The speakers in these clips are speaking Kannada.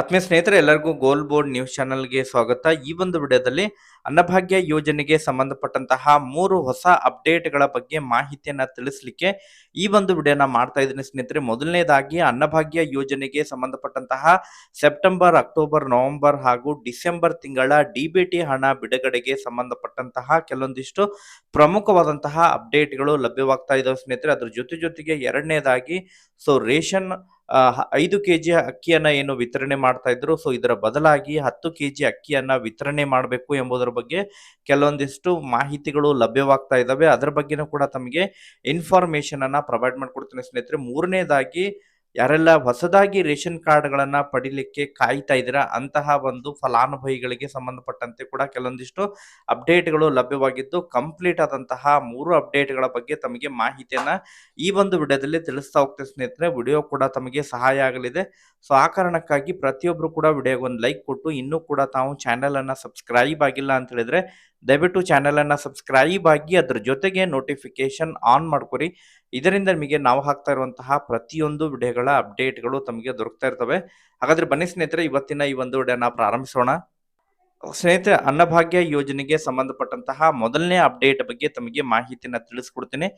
ಆತ್ಮೀಯ ಸ್ನೇಹಿತರೆ, ಎಲ್ಲರಿಗೂ ಗೋಲ್ ಬೋರ್ಡ್ ನ್ಯೂಸ್ ಚಾನಲ್ಗೆ ಸ್ವಾಗತ. ಈ ಒಂದು ವಿಡಿಯೋದಲ್ಲಿ ಅನ್ನಭಾಗ್ಯ ಯೋಜನೆಗೆ ಸಂಬಂಧಪಟ್ಟಂತಹ ಮೂರು ಹೊಸ ಅಪ್ಡೇಟ್ಗಳ ಬಗ್ಗೆ ಮಾಹಿತಿಯನ್ನು ತಿಳಿಸ್ಲಿಕ್ಕೆ ಈ ಒಂದು ವಿಡಿಯೋನ ಮಾಡ್ತಾ ಇದ್ದೀನಿ ಸ್ನೇಹಿತರೆ. ಮೊದಲನೇದಾಗಿ ಅನ್ನಭಾಗ್ಯ ಯೋಜನೆಗೆ ಸಂಬಂಧಪಟ್ಟಂತಹ ಸೆಪ್ಟೆಂಬರ್, ಅಕ್ಟೋಬರ್, ನವೆಂಬರ್ ಹಾಗೂ ಡಿಸೆಂಬರ್ ತಿಂಗಳ ಡಿಬಿಟಿ ಹಣ ಬಿಡುಗಡೆಗೆ ಸಂಬಂಧಪಟ್ಟಂತಹ ಕೆಲವೊಂದಿಷ್ಟು ಪ್ರಮುಖವಾದಂತಹ ಅಪ್ಡೇಟ್ಗಳು ಲಭ್ಯವಾಗ್ತಾ ಇದ್ದಾವೆ ಸ್ನೇಹಿತರೆ. ಅದ್ರ ಜೊತೆ ಜೊತೆಗೆ ಎರಡನೇದಾಗಿ ಸೊ ರೇಷನ್ ಆ, ಕೆ ಜಿ ಅಕ್ಕಿಯನ್ನ ಏನು ವಿತರಣೆ ಮಾಡ್ತಾ ಇದ್ರು. ಸೊ ಇದರ ಬದಲಾಗಿ ಹತ್ತು ಕೆಜಿ ಅಕ್ಕಿಯನ್ನ ವಿತರಣೆ ಮಾಡಬೇಕು ಎಂಬುದರ ಬಗ್ಗೆ ಕೆಲವೊಂದಿಷ್ಟು ಮಾಹಿತಿಗಳು ಲಭ್ಯವಾಗ್ತಾ ಇದಾವೆ. ಅದರ ಬಗ್ಗೆನೂ ಕೂಡ ತಮಗೆ ಇನ್ಫಾರ್ಮೇಶನ್ ಅನ್ನ ಪ್ರೊವೈಡ್ ಮಾಡ್ಕೊಡ್ತೀನಿ ಸ್ನೇಹಿತರೆ. ಮೂರನೇದಾಗಿ ಯಾರೆಲ್ಲ ಹೊಸದಾಗಿ ರೇಷನ್ ಕಾರ್ಡ್ಗಳನ್ನು ಪಡಿಲಿಕ್ಕೆ ಕಾಯ್ತಾ ಇದ್ದೀರಾ, ಅಂತಹ ಒಂದು ಫಲಾನುಭವಿಗಳಿಗೆ ಸಂಬಂಧಪಟ್ಟಂತೆ ಕೂಡ ಕೆಲವೊಂದಿಷ್ಟು ಅಪ್ಡೇಟ್ಗಳು ಲಭ್ಯವಾಗಿದ್ದು, ಕಂಪ್ಲೀಟ್ ಆದಂತಹ ಮೂರು ಅಪ್ಡೇಟ್ಗಳ ಬಗ್ಗೆ ತಮಗೆ ಮಾಹಿತಿಯನ್ನ ಈ ಒಂದು ವಿಡಿಯೋದಲ್ಲಿ ತಿಳಿಸ್ತಾ ಹೋಗ್ತೇವೆ ಸ್ನೇಹಿತರೆ. ವಿಡಿಯೋ ಕೂಡ ತಮಗೆ ಸಹಾಯ ಆಗಲಿದೆ. ಸೊ, ಆ ಕಾರಣಕ್ಕಾಗಿ ಪ್ರತಿಯೊಬ್ಬರು ಕೂಡ ವಿಡಿಯೋಗೆ ಒಂದು ಲೈಕ್ ಕೊಟ್ಟು, ಇನ್ನೂ ಕೂಡ ತಾವು ಚಾನೆಲ್ ಅನ್ನ ಸಬ್ಸ್ಕ್ರೈಬ್ ಆಗಿಲ್ಲ ಅಂತ ಹೇಳಿದ್ರೆ, ದಯವಿಟ್ಟು ಚಾನೆಲ್ ಅನ್ನ ಸಬ್ಸ್ಕ್ರೈಬ್ ಆಗಿ ಅದರ ಜೊತೆಗೆ ನೋಟಿಫಿಕೇಶನ್ ಆನ್ ಮಾಡ್ಕೊರಿ. ಇದರಿಂದ ನಿಮಗೆ ನಾವು ಹಾಕ್ತಾ ಇರುವಂತಹ ಪ್ರತಿಯೊಂದು ವಿಡಿಯೋಗಳ ಅಪ್ಡೇಟ್ಗಳು ತಮಗೆ ದೊರಕ್ತಾ ಇರ್ತವೆ. ಹಾಗಾದ್ರೆ ಬನ್ನಿ ಸ್ನೇಹಿತರೆ, ಇವತ್ತಿನ ಈ ಒಂದು ವಿಡಿಯೋನ ಪ್ರಾರಂಭಿಸೋಣ. ಸ್ನೇಹಿತರೆ, ಅನ್ನಭಾಗ್ಯ ಯೋಜನೆಗೆ ಸಂಬಂಧಪಟ್ಟಂತಹ ಮೊದಲನೇ ಅಪ್ಡೇಟ್ ಬಗ್ಗೆ ತಮಗೆ ಮಾಹಿತಿನ ತಿಳಿಸ್ಕೊಡ್ತೀನಿ.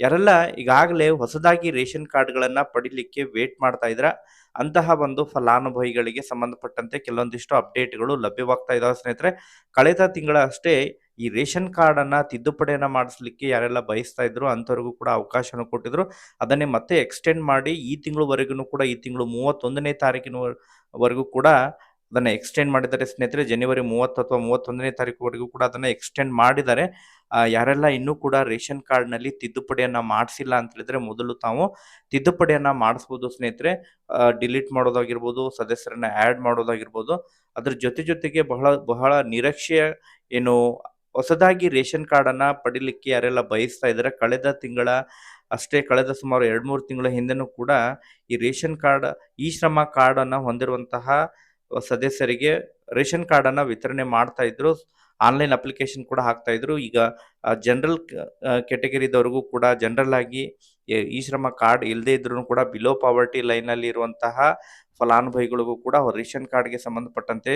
ಯಾರೆಲ್ಲ ಈಗಾಗಲೇ ಹೊಸದಾಗಿ ರೇಷನ್ ಕಾರ್ಡ್ಗಳನ್ನ ಪಡಿಲಿಕ್ಕೆ ವೇಟ್ ಮಾಡ್ತಾ ಇದ್ರ ಅಂತಹ ಒಂದು ಫಲಾನುಭವಿಗಳಿಗೆ ಸಂಬಂಧಪಟ್ಟಂತೆ ಕೆಲವೊಂದಿಷ್ಟು ಅಪ್ಡೇಟ್ಗಳು ಲಭ್ಯವಾಗ್ತಾ ಇದಾವೆ ಸ್ನೇಹಿತರೆ. ಕಳೆದ ತಿಂಗಳ ಅಷ್ಟೇ ಈ ರೇಷನ್ ಕಾರ್ಡ್ ಅನ್ನ ತಿದ್ದುಪಡಿಯನ್ನ ಮಾಡಿಸ್ಲಿಕ್ಕೆ ಯಾರೆಲ್ಲ ಬಯಸ್ತಾ ಇದ್ರು ಅಂತವರಿಗೂ ಕೂಡ ಅವಕಾಶನ ಕೊಟ್ಟಿದ್ರು. ಅದನ್ನೇ ಮತ್ತೆ ಎಕ್ಸ್ಟೆಂಡ್ ಮಾಡಿ ಈ ತಿಂಗಳವರೆಗೂ ಕೂಡ, ಈ ತಿಂಗಳು ಮೂವತ್ತೊಂದನೇ ತಾರೀಕಿನ ವರೆಗೂ ಕೂಡ ಅದನ್ನ ಎಕ್ಸ್ಟೆಂಡ್ ಮಾಡಿದ್ದಾರೆ ಸ್ನೇಹಿತರೆ. ಜನವರಿ ಮೂವತ್ತು ಅಥವಾ ಮೂವತ್ತೊಂದನೇ ತಾರೀಕುವರೆಗೂ ಕೂಡ ಅದನ್ನ ಎಕ್ಸ್ಟೆಂಡ್ ಮಾಡಿದ್ದಾರೆ. ಯಾರೆಲ್ಲ ಇನ್ನೂ ಕೂಡ ರೇಷನ್ ಕಾರ್ಡ್ನಲ್ಲಿ ತಿದ್ದುಪಡಿಯನ್ನ ಮಾಡಿಸಿಲ್ಲ ಅಂತ ಹೇಳಿದ್ರೆ ಮೊದಲು ತಾವು ತಿದ್ದುಪಡಿಯನ್ನ ಮಾಡಿಸ್ಬೋದು ಸ್ನೇಹಿತರೆ. ಡಿಲೀಟ್ ಮಾಡೋದಾಗಿರ್ಬೋದು, ಸದಸ್ಯರನ್ನ ಆ್ಯಡ್ ಮಾಡೋದಾಗಿರ್ಬೋದು. ಅದ್ರ ಜೊತೆ ಜೊತೆಗೆ ಬಹಳ ಬಹಳ ನಿರೀಕ್ಷೆಯ ಏನು ಹೊಸದಾಗಿ ರೇಷನ್ ಕಾರ್ಡನ್ನು ಪಡಿಲಿಕ್ಕೆ ಯಾರೆಲ್ಲ ಬಯಸ್ತಾ ಇದ್ದಾರೆ, ಕಳೆದ ತಿಂಗಳ, ಅಷ್ಟೇ ಕಳೆದ ಸುಮಾರು ಎರಡು ಮೂರು ತಿಂಗಳ ಹಿಂದೆನೂ ಕೂಡ ಈ ರೇಷನ್ ಕಾರ್ಡ್, ಈ ಶ್ರಮ ಕಾರ್ಡನ್ನು ಹೊಂದಿರುವಂತಹ ಸದಸ್ಯರಿಗೆ ರೇಷನ್ ಕಾರ್ಡನ್ನು ವಿತರಣೆ ಮಾಡ್ತಾ ಇದ್ರು. ಆನ್ಲೈನ್ ಅಪ್ಲಿಕೇಶನ್ ಕೂಡ ಹಾಕ್ತಾ ಇದ್ರು. ಈಗ ಜನರಲ್ ಕೆಟಗರಿದವ್ರಿಗೂ ಕೂಡ ಜನರಲ್ ಆಗಿ ಈ ಶ್ರಮ ಕಾರ್ಡ್ ಇಲ್ಲದೆ ಇದ್ರೂ ಕೂಡ ಬಿಲೋ ಪಾವರ್ಟಿ ಲೈನಲ್ಲಿ ಇರುವಂತಹ ಫಲಾನುಭವಿಗಳಿಗೂ ಕೂಡ ರೇಷನ್ ಕಾರ್ಡ್ಗೆ ಸಂಬಂಧಪಟ್ಟಂತೆ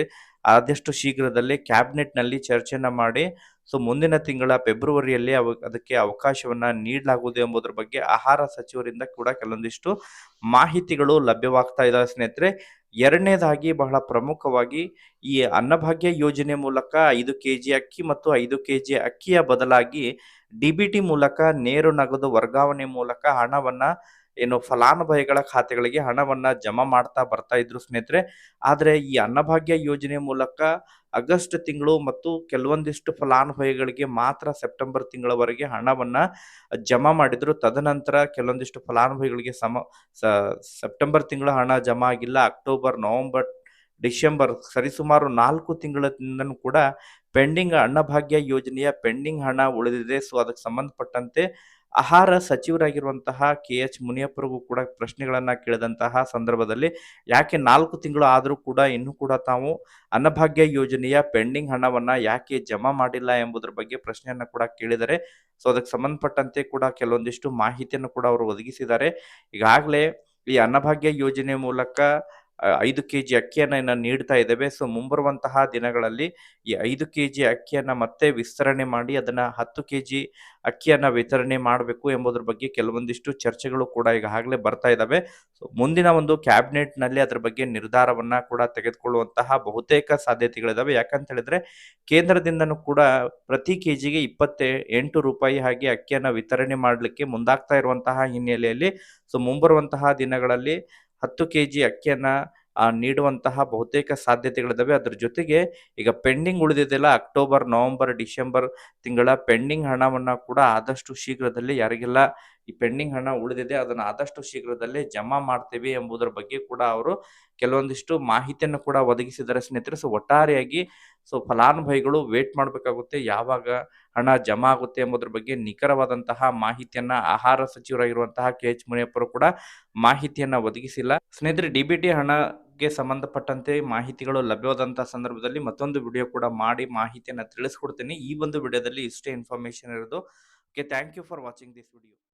ಆದಷ್ಟು ಶೀಘ್ರದಲ್ಲೇ ಕ್ಯಾಬಿನೆಟ್ನಲ್ಲಿ ಚರ್ಚೆನ ಮಾಡಿ ಸೊ ಮುಂದಿನ ತಿಂಗಳ ಫೆಬ್ರವರಿಯಲ್ಲಿ ಅವ, ಅದಕ್ಕೆ ಅವಕಾಶವನ್ನ ನೀಡಲಾಗುವುದು ಎಂಬುದರ ಬಗ್ಗೆ ಆಹಾರ ಸಚಿವರಿಂದ ಕೂಡ ಕೆಲವೊಂದಿಷ್ಟು ಮಾಹಿತಿಗಳು ಲಭ್ಯವಾಗ್ತಾ ಇದ್ದಾವೆ ಸ್ನೇಹಿತರೆ. ಎರಡನೇದಾಗಿ ಬಹಳ ಪ್ರಮುಖವಾಗಿ ಈ ಅನ್ನಭಾಗ್ಯ ಯೋಜನೆ ಮೂಲಕ ಐದು ಕೆಜಿ ಅಕ್ಕಿ ಮತ್ತು ಐದು ಕೆಜಿ ಅಕ್ಕಿಯ ಬದಲಾಗಿ ಡಿಬಿಟಿ ಮೂಲಕ, ನೇರು, ನಗದು ವರ್ಗಾವಣೆ ಮೂಲಕ ಹಣವನ್ನ ಏನು ಫಲಾನುಭವಿಗಳ ಖಾತೆಗಳಿಗೆ ಹಣವನ್ನ ಜಮಾ ಮಾಡ್ತಾ ಬರ್ತಾ ಇದ್ರು ಸ್ನೇಹಿತರೆ. ಆದ್ರೆ ಈ ಅನ್ನಭಾಗ್ಯ ಯೋಜನೆ ಮೂಲಕ ಆಗಸ್ಟ್ ತಿಂಗಳು ಮತ್ತು ಕೆಲವೊಂದಿಷ್ಟು ಫಲಾನುಭವಿಗಳಿಗೆ ಮಾತ್ರ ಸೆಪ್ಟೆಂಬರ್ ತಿಂಗಳವರೆಗೆ ಹಣವನ್ನ ಜಮಾ ಮಾಡಿದ್ರು. ತದನಂತರ ಕೆಲವೊಂದಿಷ್ಟು ಫಲಾನುಭವಿಗಳಿಗೆ ಸಮ ಸೆಪ್ಟೆಂಬರ್ ತಿಂಗಳ ಹಣ ಜಮಾ ಆಗಿಲ್ಲ. ಅಕ್ಟೋಬರ್, ನವೆಂಬರ್, ಡಿಸೆಂಬರ್, ಸರಿಸುಮಾರು ನಾಲ್ಕು ತಿಂಗಳಿಂದನೂ ಕೂಡ ಪೆಂಡಿಂಗ್ ಅನ್ನಭಾಗ್ಯ ಯೋಜನೆಯ ಪೆಂಡಿಂಗ್ ಹಣ ಉಳಿದಿದೆ. ಸೊ ಅದಕ್ಕೆ ಸಂಬಂಧಪಟ್ಟಂತೆ ಆಹಾರ ಸಚಿವರಾಗಿರುವಂತಹ ಕೆ ಎಚ್ ಮುನಿಯಪ್ಪರಿಗೂ ಕೂಡ ಪ್ರಶ್ನೆಗಳನ್ನು ಕೇಳಿದಂತಹ ಸಂದರ್ಭದಲ್ಲಿ, ಯಾಕೆ ನಾಲ್ಕು ತಿಂಗಳು ಆದರೂ ಕೂಡ ಇನ್ನೂ ಕೂಡ ತಾವು ಅನ್ನಭಾಗ್ಯ ಯೋಜನೆಯ ಪೆಂಡಿಂಗ್ ಹಣವನ್ನ ಯಾಕೆ ಜಮಾ ಮಾಡಿಲ್ಲ ಎಂಬುದರ ಬಗ್ಗೆ ಪ್ರಶ್ನೆಯನ್ನು ಕೂಡ ಕೇಳಿದರೆ ಸೊ ಅದಕ್ಕೆ ಸಂಬಂಧಪಟ್ಟಂತೆ ಕೂಡ ಕೆಲವೊಂದಿಷ್ಟು ಮಾಹಿತಿಯನ್ನು ಕೂಡ ಅವರು ಒದಗಿಸಿದ್ದಾರೆ. ಈಗಾಗಲೇ ಈ ಅನ್ನಭಾಗ್ಯ ಯೋಜನೆ ಮೂಲಕ ಐದು ಕೆ ಜಿ ಅಕ್ಕಿಯನ್ನು ನೀಡ್ತಾ ಇದ್ದೇವೆ. ಸೊ ಮುಂಬರುವಂತಹ ದಿನಗಳಲ್ಲಿ ಈ ಐದು ಕೆ ಜಿ ಅಕ್ಕಿಯನ್ನು ಮತ್ತೆ ವಿಸ್ತರಣೆ ಮಾಡಿ, ಅದನ್ನ ಹತ್ತು ಕೆ ಜಿ ಅಕ್ಕಿಯನ್ನ ವಿತರಣೆ ಮಾಡಬೇಕು ಎಂಬುದರ ಬಗ್ಗೆ ಕೆಲವೊಂದಿಷ್ಟು ಚರ್ಚೆಗಳು ಕೂಡ ಈಗಾಗಲೇ ಬರ್ತಾ ಇದ್ದಾವೆ. ಸೊ ಮುಂದಿನ ಒಂದು ಕ್ಯಾಬಿನೆಟ್ನಲ್ಲಿ ಅದರ ಬಗ್ಗೆ ನಿರ್ಧಾರವನ್ನ ಕೂಡ ತೆಗೆದುಕೊಳ್ಳುವಂತಹ ಬಹುತೇಕ ಸಾಧ್ಯತೆಗಳಿದಾವೆ. ಯಾಕಂತ ಹೇಳಿದ್ರೆ ಕೇಂದ್ರದಿಂದನೂ ಕೂಡ ಪ್ರತಿ ಕೆಜಿಗೆ ಇಪ್ಪತ್ತೆ ಎಂಟು ರೂಪಾಯಿ ಹಾಗೆ ಅಕ್ಕಿಯನ್ನು ವಿತರಣೆ ಮಾಡಲಿಕ್ಕೆ ಮುಂದಾಗ್ತಾ ಇರುವಂತಹ ಹಿನ್ನೆಲೆಯಲ್ಲಿ ಸೊ ಮುಂಬರುವಂತಹ ದಿನಗಳಲ್ಲಿ ಹತ್ತು ಕೆ ಜಿ ಅಕ್ಕಿಯನ್ನ ನೀಡುವಂತಹ ಬಹುತೇಕ ಸಾಧ್ಯತೆಗಳಿದ್ದಾವೆ ಅದ್ರ ಜೊತೆಗೆ ಈಗ ಪೆಂಡಿಂಗ್ ಉಳಿದಿದೆಯಲ್ಲ, ಅಕ್ಟೋಬರ್, ನವೆಂಬರ್, ಡಿಸೆಂಬರ್ ತಿಂಗಳ ಪೆಂಡಿಂಗ್ ಹಣವನ್ನ ಕೂಡ ಆದಷ್ಟು ಶೀಘ್ರದಲ್ಲಿ ಯಾರಿಗೆಲ್ಲ ಈ ಪೆಂಡಿಂಗ್ ಹಣ ಉಳಿದಿದೆ ಅದನ್ನ ಆದಷ್ಟು ಶೀಘ್ರದಲ್ಲೇ ಜಮಾ ಮಾಡ್ತೇವೆ ಎಂಬುದರ ಬಗ್ಗೆ ಕೂಡ ಅವರು ಕೆಲವೊಂದಿಷ್ಟು ಮಾಹಿತಿಯನ್ನು ಕೂಡ ಒದಗಿಸಿದ್ದಾರೆ. ಸ್ನೇಹಿತರೆ, ಸೊ ಒಟ್ಟಾರೆಯಾಗಿ ಸೊ ಫಲಾನುಭವಿಗಳು ವೇಟ್ ಮಾಡಬೇಕಾಗುತ್ತೆ, ಯಾವಾಗ ಹಣ ಜಮಾ ಆಗುತ್ತೆ ಎಂಬುದರ ಬಗ್ಗೆ ನಿಖರವಾದಂತಹ ಮಾಹಿತಿಯನ್ನ ಆಹಾರ ಸಚಿವರಾಗಿರುವಂತಹ ಕೆ ಎಚ್ ಮುನಿಯಪ್ಪರು ಕೂಡ ಮಾಹಿತಿಯನ್ನ ಒದಗಿಸಿಲ್ಲ. ಸ್ನೇಹಿತರೆ, ಡಿ ಬಿ ಟಿ ಹಣಕ್ಕೆ ಸಂಬಂಧಪಟ್ಟಂತೆ ಮಾಹಿತಿಗಳು ಲಭ್ಯವಾದಂತಹ ಸಂದರ್ಭದಲ್ಲಿ ಮತ್ತೊಂದು ವಿಡಿಯೋ ಕೂಡ ಮಾಡಿ ಮಾಹಿತಿಯನ್ನ ತಿಳಿಸ್ಕೊಡ್ತೀನಿ. ಈ ಒಂದು ವಿಡಿಯೋದಲ್ಲಿ ಇಷ್ಟೇ ಇನ್ಫಾರ್ಮೇಶನ್ ಇರೋದು. Okay thank you for watching this video